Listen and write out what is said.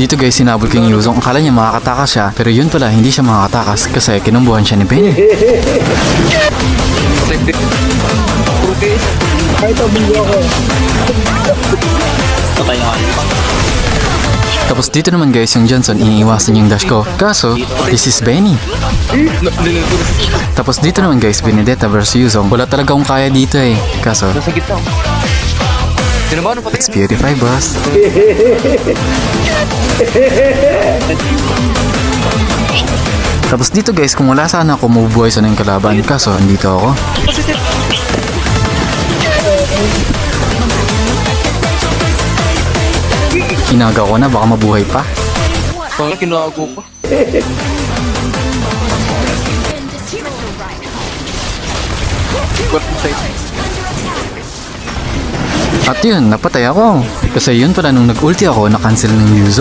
Dito guys, sinabol ko yung Yuzong. Akala niya makakatakas siya. Pero yun pala, hindi siya makakatakas kasi kinumbuhan siya ni Benny. Kahit abulyo ako. Patay nga yun. Tapos dito naman guys, yung Johnson, iniiwasan yung dash ko. Kaso, this is Benny. Tapos dito naman guys, Benedetta versus Yuzong. Wala talaga akong kaya dito eh. Kaso, ba? Ano beautify boss. Tapos dito guys, kung wala sana ako, mabubuhay sana yung kalaban. Kaso, andito ako. Inaga ko na, baka mabuhay pa. Parang kinago pa. What side? At yun, napatay ako. Kasi yun pala nung nag-ulti ako, na-cancel ng Yuzong.